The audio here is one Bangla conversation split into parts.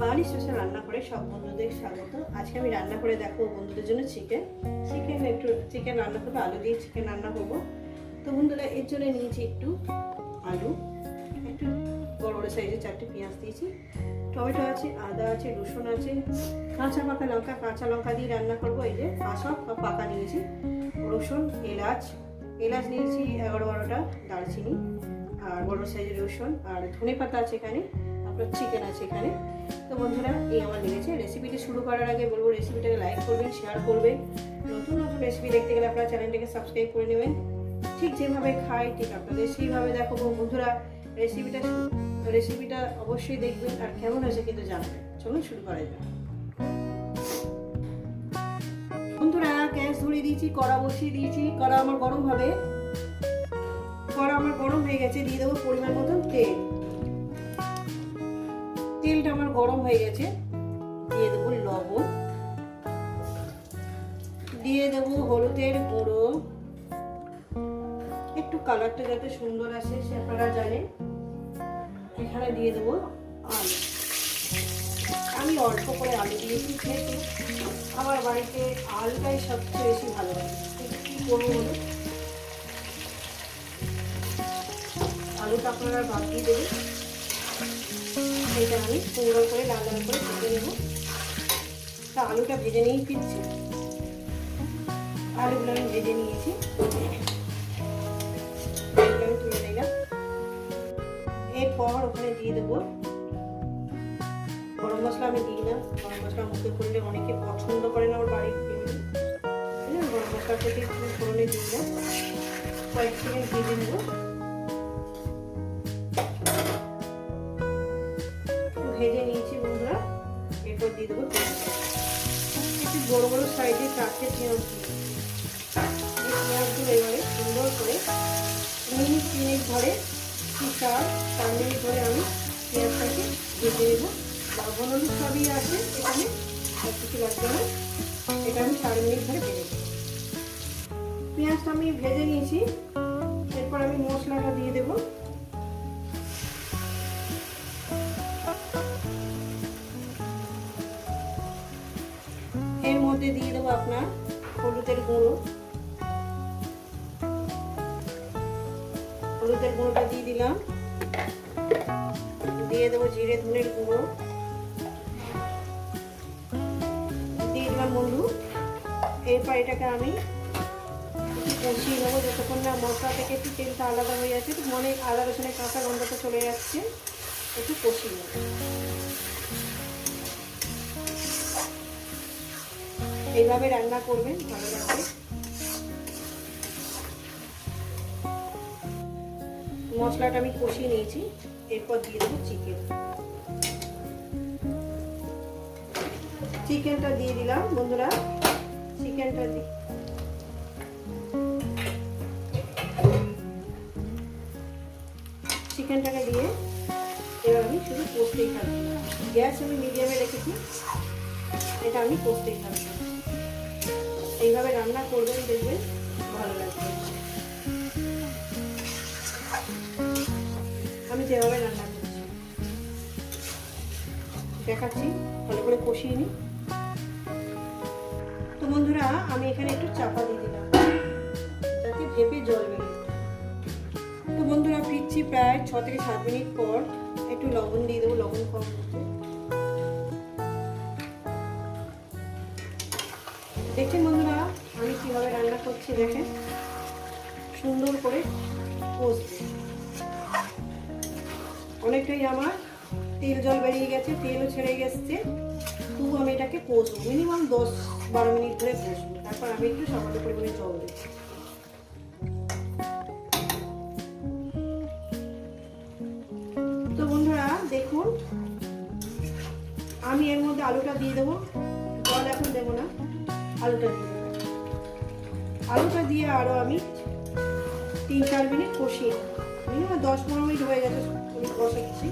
বাঙালি স্পেশাল রান্না করে সব বন্ধুদের স্বাগত। আজকে আমি রান্না করে দেখব বন্ধুদের জন্য চিকেন চিকেন একটু চিকেন রান্না করব, আলু দিয়ে চিকেন রান্না করব। তো বন্ধুরা, এর জন্য নিয়েছি একটু আলু, একটু বড় বড় সাইজের চারটে পেঁয়াজ দিয়েছি। টমেটো আছে, আদা আছে, রসুন আছে, কাঁচা পাকা লঙ্কা, কাঁচা লঙ্কা দিয়ে রান্না করব। এই যে কাঁচা পাকা নিয়েছি। রসুন, এলাচ এলাচ নিয়েছি এগারো বারোটা, দারচিনি, আর বড় সাইজের রসুন, আর ধনে পাতা আছে এখানে। আপনার চিকেন আছে এখানে। তো বন্ধুরা, এই আমার লেগেছে। রেসিপিটি শুরু করার আগে বলব রেসিপিটাকে লাইক করবেন শেয়ার করবেন। নতুন নতুন রেসিপি দেখতে গেলে আপনার চ্যানেলটাকে সাবস্ক্রাইব করে নেবেন। ঠিক যেভাবে খাই, ঠিক আপনাদের সেইভাবে দেখাবো। বন্ধুরা রেসিপিটা রেসিপিটা অবশ্যই দেখবেন আর কেমন হয়েছে কিন্তু জানবেন। চলুন শুরু করা যাক। বন্ধুরা, গ্যাস ধরিয়ে দিয়েছি, কড়া বসিয়ে দিয়েছি। কড়া আমার গরম হবে। কড়া আমার গরম হয়ে গেছে, দিয়ে দেবো পরিমাণ মতন তেল। তেলটা আমার গরম হয়ে গেছে। দিয়ে দেবো লবণ। দিয়ে দেবো হলুদের গুঁড়ো। একটু কালারটা যাতে সুন্দর আসে সে আপনারা জানেন। এখানে দিয়ে দেবো আলু। আমি অল্প করে আলু দিয়েছি যেহেতু। আমার বাড়িতে আলুটাই সবচেয়ে বেশি ভালো লাগে। কী করব বলে আলুটা আপনারা দিয়ে দেবেন। এটা আমি সুন্দর করে লাল লাল করে ভেজে নেব। তা আলুটা ভেজে নিয়েই ফিরছি। আলুগুলো আমি ভেজে নিয়েছি। আমি তুলে নিলাম। এরপর ওখানে দিয়ে দেবো গরম মশলা আমি দিই না। গরম মশলা মুখে করলে অনেকে পছন্দ করে না আমার বাড়ির গরম মশলা একটু ফোড়নে দিই না। কয়েক সেকেন্ড ভেজে নেব একটু বড় বড় সাইজে চারটে পেঁয়াজ দিয়ে এই পেঁয়াজগুলো এবারে সুন্দর করে মিনিট তিনেক ধরে কি চার মিনিট ধরে আমি পেঁয়াজটাকে ভেজে নেব। লবণ সবই আছে এখানে আর কিছু লাগবে না। এটা আমি চার মিনিট ধরে ভেজে নেব। পেঁয়াজটা আমি ভেজে নিয়েছি। এরপর আমি মশলাটা দিয়ে দেবো। মধ্যে দিয়ে দেবো আপনার হলুদের গুঁড়ো। হলুদের গুঁড়োটা দিয়ে দিলাম। দিয়ে দেবো জিরে ধনের গুঁড়ো। দিয়ে দিলাম বন্ধু এরপর এটাকে আমি কষিয়ে নেব যতক্ষণ না মশলা থেকে একটু তেলটা আলাদা হয়ে যাচ্ছে মনে আদা রসুনের কাঁচা গন্ধটা চলে যাচ্ছে একটু কষিয়ে নেব। এইভাবে রান্না করবেন, ভালো লাগবে। মশলাটা আমি কষিয়ে নিয়েছি, এরপর দিয়ে দেবো চিকেন। চিকেনটা দিয়ে দিলাম, বন্ধুরা। চিকেনটা দিই চিকেনটাকে দিয়ে এবার আমি শুধু কষতেই থাকব। গ্যাস আমি মিডিয়ামে রেখেছি, এটা আমি কষতেই থাকব। এইভাবে রান্না করবেন, দেখবেন ভালো লাগবে। আমি যেভাবে রান্না করছি। দেখাচ্ছি, ভালো করে কষিয়ে নিই। তো বন্ধুরা, আমি এখানে একটু চাপা দিয়ে দিলাম, যাতে ভেপে জল বেরোয় তো বন্ধুরা, ফিরছি প্রায় ছ থেকে সাত মিনিট পর, একটু লবণ দিয়ে দেবো, লবণ কম হচ্ছে দেখছেন বন্ধুরা, আমি কীভাবে রান্না করছি দেখেন সুন্দর করে কষবে অনেকটাই আমার তেল জল বেরিয়ে গেছে, তেলও ছেড়ে গেছে। তবু আমি এটাকে কষবো, মিনিমাম দশ বারো মিনিট ধরে কষবো। তারপর আমি একটু সামান্য পরিমাণে জল দেবো। তো বন্ধুরা, দেখুন, আমি এর মধ্যে আলুটা দিয়ে দেবো। জল এখন দেবো না। আলুটা দিয়ে আলুটা দিয়ে আরও আমি তিন চার মিনিট কষিয়ে মিনিমাম দশ পনেরো মিনিট হয়ে গেছে আমি কষাচ্ছি।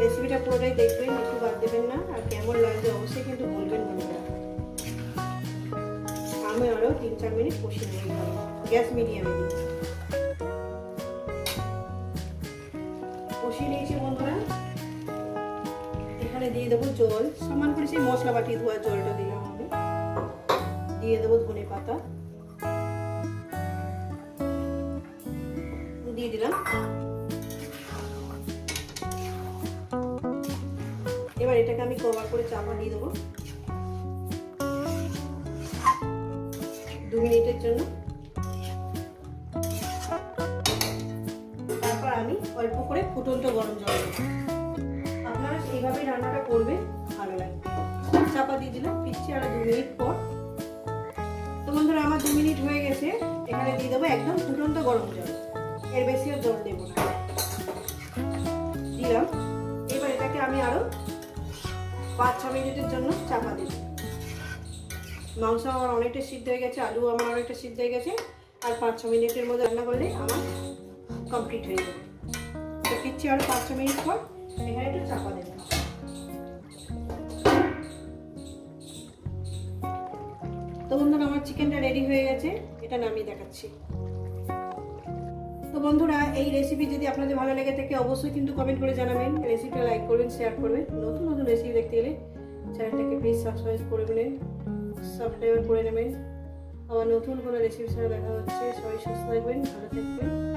রেসিপিটা পুরোটাই দেখবেন, একটু বাদ দেবেন না। আর কেমন লাগবে অবশ্যই কিন্তু বলবেন আমি আরও তিন চার মিনিট কষিয়ে নেব। গ্যাস মিডিয়ামে দিই দিয়ে দেবো জল। সমান করে সেই মশলা বাটি ধোয়ার জলটা দিলাম আমি দিয়ে দেবো ধনে পাতা। দিয়ে দিলাম। এবার এটাকে আমি কভার করে চাপা দিয়ে দেবো। দু মিনিটের জন্য। তারপর আমি অল্প করে ফুটন্ত গরম জল দেবো। আপনারা এইভাবেই রান্নাটা করবে ভালো লাগবে। চাপা দিয়ে দিলাম, ফিরছি আরও দু মিনিট পর। তো বন্ধুরা, আমার দু মিনিট হয়ে গেছে। এখানে দিয়ে দেবো একদম ফুটন্ত গরম জল। এর বেশিও জল দেবো দিলাম। এবার এটাকে আমি আরও পাঁচ, ছ মিনিটের জন্য চাপা দিই মাংস আমার অনেকটা সিদ্ধ হয়ে গেছে, আলু আমার অনেকটা সিদ্ধ হয়ে গেছে। আর পাঁচ, ছ মিনিটের মধ্যে রান্না করলে আমার কমপ্লিট হয়ে যাবে। তো ফিরছি আরও পাঁচ, ছ মিনিট পর। এখানে একটু চাপা দেবো তো বন্ধুরা, আমার চিকেনটা রেডি হয়ে গেছে। এটা নামিয়ে দেখাচ্ছি। তো বন্ধুরা, এই রেসিপি যদি আপনাদের ভালো লেগে থাকে, অবশ্যই কিন্তু কমেন্ট করে জানাবেন। রেসিপিটা লাইক করবেন শেয়ার করবেন। নতুন নতুন রেসিপি দেখতে গেলে চ্যানেলটাকে প্লিজ সাবস্ক্রাইব করে নেবেন সাবস্ক্রাইব করে নেবেন। আবার নতুন কোনো রেসিপি ছাড়া দেখা হচ্ছে। সবাই সুস্থ থাকবেন, ভালো থাকবেন। আমার